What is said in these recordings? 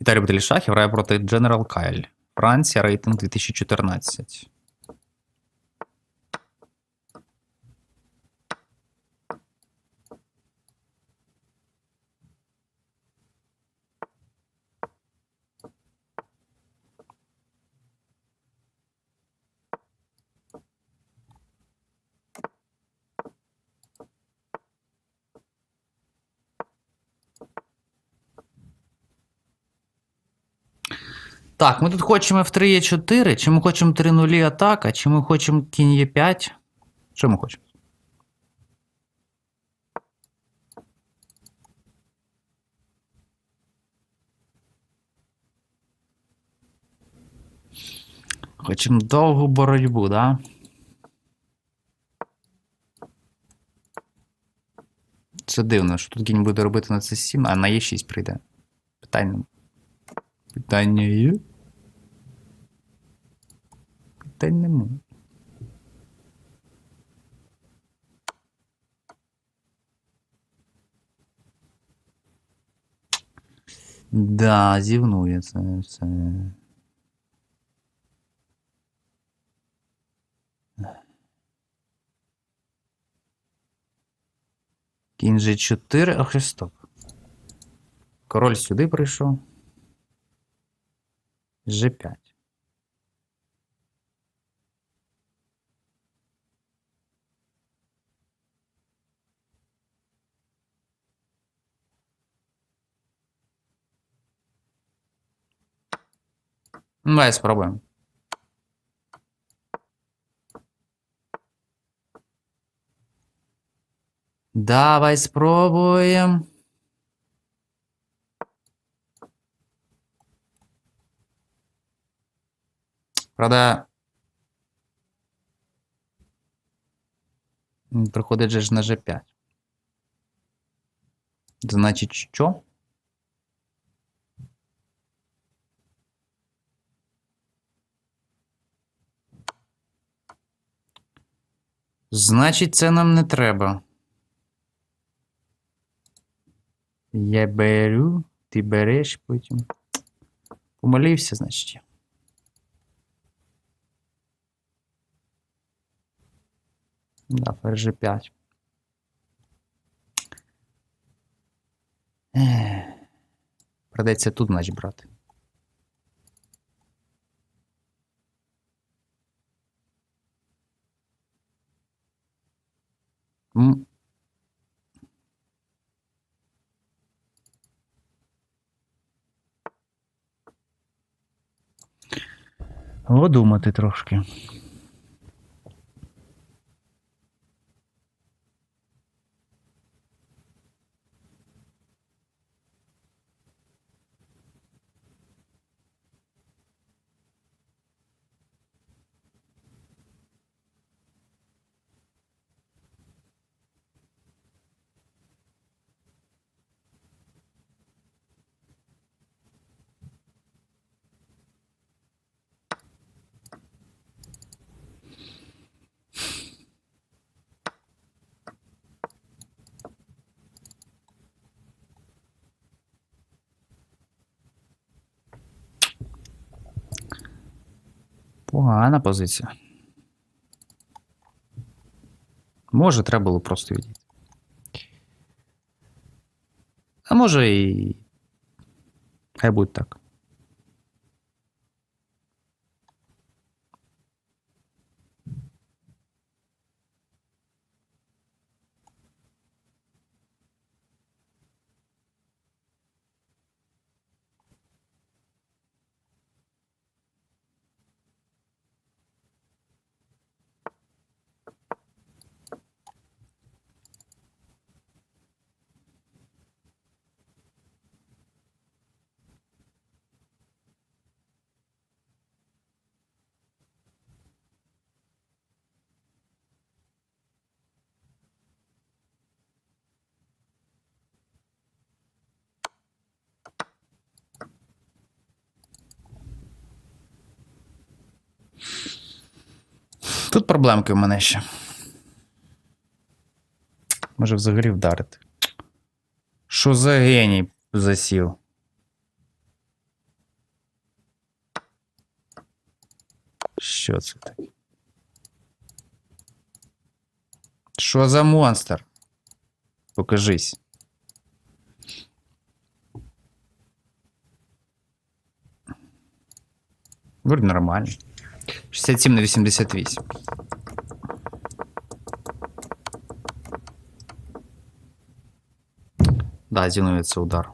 Віталій Баталішах грає проти General Кайль. Франція, рейтинг 2014. Так, ми тут хочемо в 3 е 4 чи ми хочемо 3 нулі атака, чи ми хочемо кінь е 5 Що ми хочемо? Хочемо довгу боротьбу, да? Це дивно, що тут кінь буде робити на це 7, а на Е6 прийде. Питання. Питання є? Питань нема. Да, зівнує це все. Кінь G4, ах, і стоп. Король сюди прийшов. G5. Давай спробуємо. Давай спробуємо. Правда. м, Приходить же на G5. Значить, що? Значить, це нам не треба. Я беру, ти береш потім. Помолився, значить. Да, G5. Ех. Придеться тут, значить, брати. М. Подумати трошки. Погана позиція. Може, треба було просто відійти. А може і. Хай буде так. Тут проблемки в мене ще. Може взагалі вдарити. Що за геній засів? Що це таке? Що за монстр? Покажись. Вроде нормально. 67 на 88. Да, зінується удар.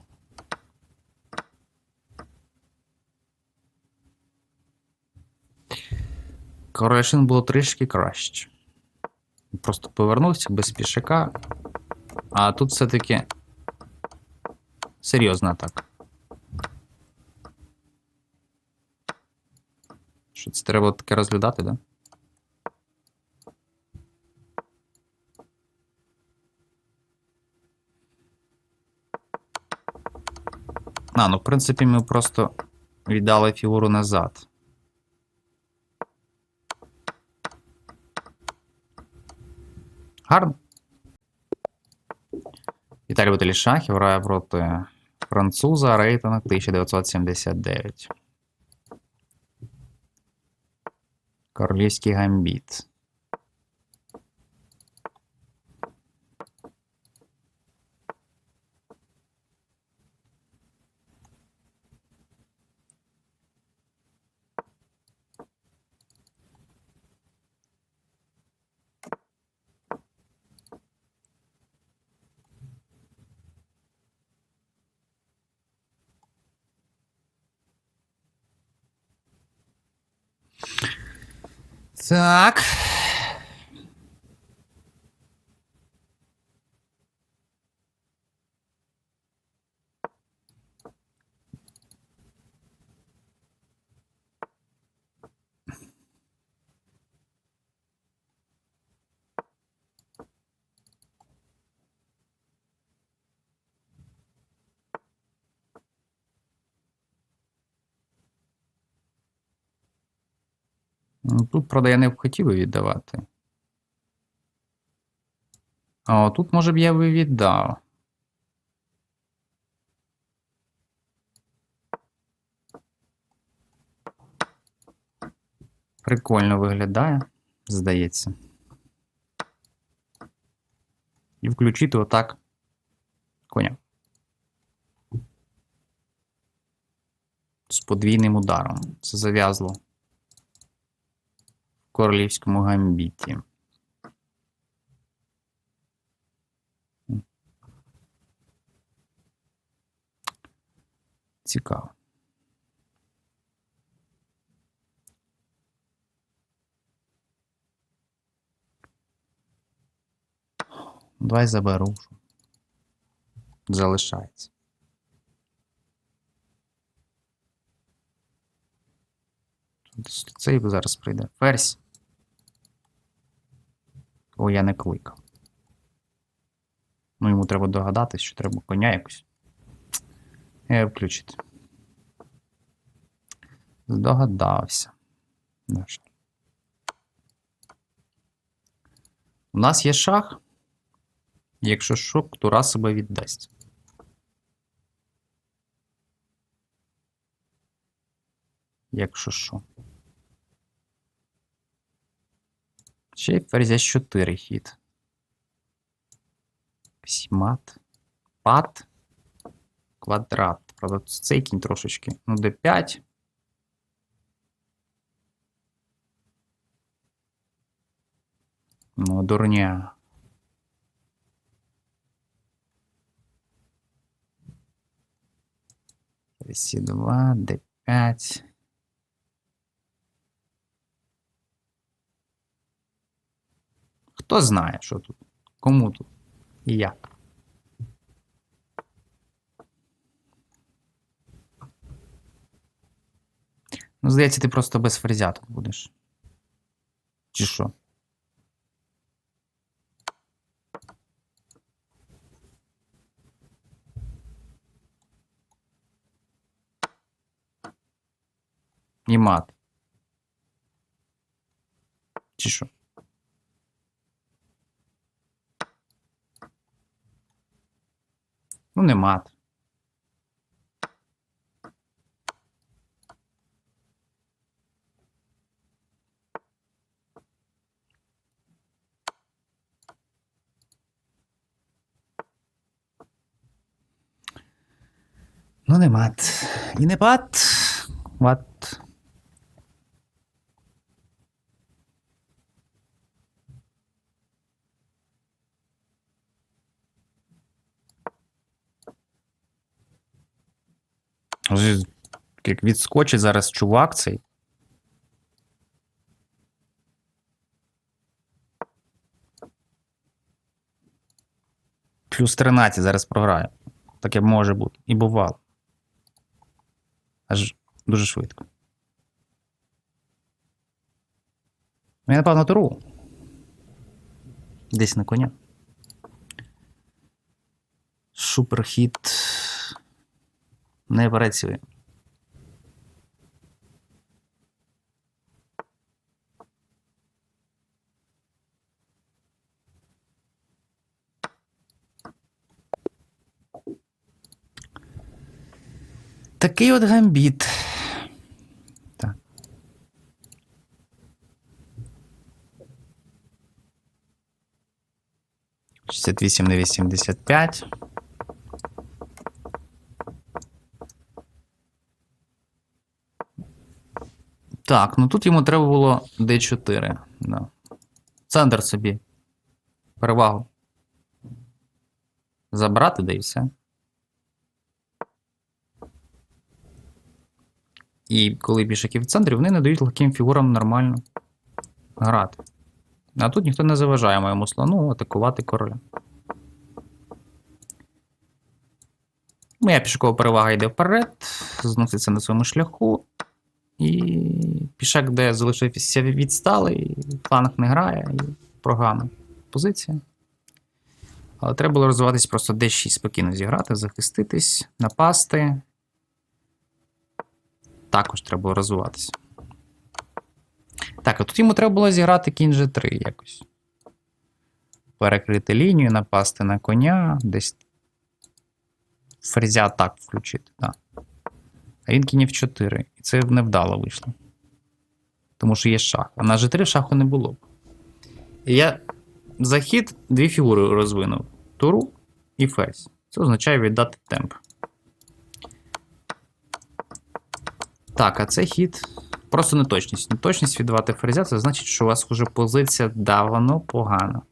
Королешин було трішки краще. Просто повернувся без пішака. А тут все-таки серйозна атака. Що це треба таке розглядати, да? А, ну в принципі, ми просто віддали фігуру назад. Гарно. Віталій Баталішахів грає проти француза рейтинг 1979. Королівський гамбіт. Так. Тут, правда, я не хотів би віддавати. А тут, може б, я би віддав. Прикольно виглядає, здається. І включити отак коня. З подвійним ударом. Це зав'язло королівському гамбіті. Цікаво. Давай заберу. Залишається. Цей зараз прийде. Ферзь. О, я не кликав. Ну, йому треба догадатись, що треба коня якось. Е, включити. Здогадався. У нас є шах. Якщо що, Тура себе віддасть. Якщо що. Ще й ферзя 4 хід. Сімат. Пат. Квадрат. Правда, тут цей кінь трошечки. Ну, d5. Ну, дурня. Сі2, d5. Хто знає, що тут? Кому тут? І як? Ну, здається, ти просто без фрезя тут будеш. Чи що? І мат. Чи що? Ну, не мат. Ну, не мат. І не пат. Мат. Як відскочить зараз чувак цей. Плюс 13 зараз програє. Таке може бути. І бувало. Аж дуже швидко. Ну, Я, напевно, туру. Десь на коня. Суперхіт. Не працює. Такий от гамбіт. Так. Шістдесят вісім на вісімдесят п'ять. Так, ну тут йому треба було D4. Да. Центр собі. Перевагу. Забрати, да і все. І коли пішаки в центрі, вони не дають легким фігурам нормально грати. А тут ніхто не заважає моєму слону атакувати короля. Моя пішкова перевага йде вперед, зноситься на своєму шляху. І пішак, де залишився відсталий, фланг не грає, і програна позиція. Але треба було розвиватись просто D6 спокійно зіграти, захиститись, напасти. Також треба розвиватися. Так, а тут йому треба було зіграти кінь G3 якось. Перекрити лінію, напасти на коня, десь ферзя атак включити. Да. А він кінь F4. І це невдало вийшло. Тому що є шах. А на G3 шаху не було б. Я за хід дві фігури розвинув: туру і ферзь. Це означає віддати темп. Так, а це хід. Просто неточність. Неточність віддавати ферзя, це значить, що у вас вже позиція давно погана.